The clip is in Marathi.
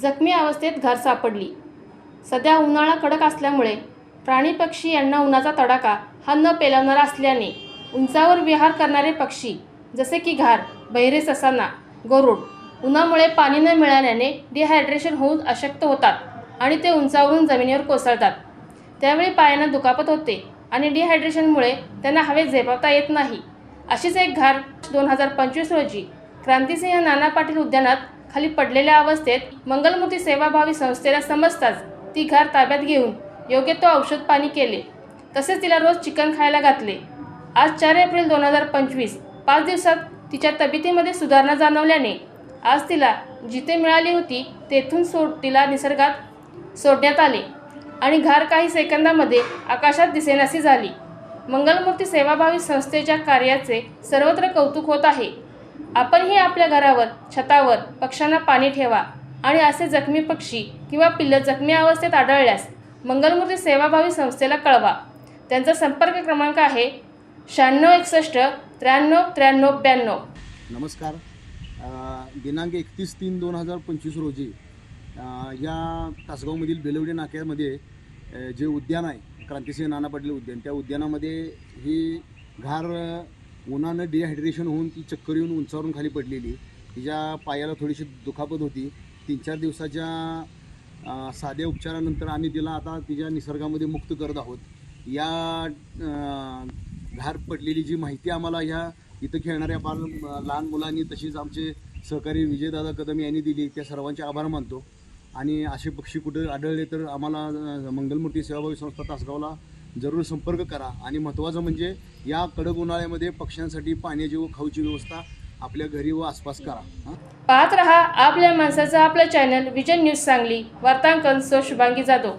जखमी अवस्थेत घर सापडली. सध्या उन्हाळा कडक असल्यामुळे प्राणी पक्षी यांना उन्हाचा तडाखा हा न पेलवणारा असल्याने उंचावर विहार करणारे पक्षी जसे की घार बहिरे ससाना गरुड उन्हामुळे पाणी न मिळाल्याने डिहायड्रेशन होऊन अशक्त होतात आणि ते उंचावरून जमिनीवर कोसळतात. त्यावेळी पायांना दुखापत होते आणि डिहायड्रेशनमुळे त्यांना हवेत झेपावता येत नाही. अशीच एक घार दोन हजार पंचवीस रोजी क्रांतिसिंह नाना पाटील उद्यानात खाली पडलेल्या अवस्थेत मंगलमूर्ती सेवाभावी संस्थेला समजताच ती घार ताब्यात घेऊन योग्य तो औषध पाणी केले. तसेच तिला रोज चिकन खायला घातले. आज चार एप्रिल दोन हजार पंचवीस पाच दिवसात तिच्या तब्येतीमध्ये सुधारणा जाणवल्याने आज तिला जिथे मिळाली होती तेथून सोड तिला निसर्गात सोडण्यात आले आणि घार काही सेकंदामध्ये आकाशात दिसेनाशी झाली. मंगलमूर्ती सेवाभावी संस्थेच्या कार्याचे सर्वत्र कौतुक होत आहे. आपणही आपल्या घरावर छतावर पक्ष्यांना पाणी ठेवा आणि असे जखमी पक्षी किंवा पिल्लं जखमी अवस्थेत आढळल्यास मंगलमूर्ती सेवाभावी संस्थेला कळवा. त्यांचा संपर्क क्रमांक आहे शहाण्णव एकसष्ट त्र्याण्णव त्र्याण्णव ब्याण्णव. नमस्कार. दिनांक एकतीस तीन दोन हजार पंचवीस रोजी या तासगावमधील बेलवडी नाक्यामध्ये जे उद्यान आहे क्रांतिसिंह नाना पाटील उद्यान त्या उद्यानामध्ये ही घार उन्हानं डिहायड्रेशन होऊन ती चक्कर येऊन उंचावरून खाली पडलेली. तिच्या पायाला थोडीशी दुखापत होती. तीन चार दिवसाच्या साध्या उपचारानंतर आम्ही तिला आता तिच्या निसर्गामध्ये मुक्त करत आहोत. या घार पडलेली जी माहिती आम्हाला ह्या इथं खेळणाऱ्या बाल लहान मुलांनी तशीच आमचे सहकारी विजयदादा कदम यांनी दिली. त्या सर्वांचे आभार मानतो. आणि असे पक्षी कुठे आढळले तर आम्हाला मंगलमूर्ती सेवाभावी संस्था तासगावला जरूर संपर्क करा. आणि महत्त्वाचं म्हणजे या कडक उन्हाळ्यामध्ये पक्ष्यांसाठी पाण्याची व खाऊची व्यवस्था आपल्या घरी व आसपास करा. पाहत रहा आपल्या माणसाचं आपलं चॅनल विजन न्यूज सांगली. वार्तांकन सो शुभांगी जाधव.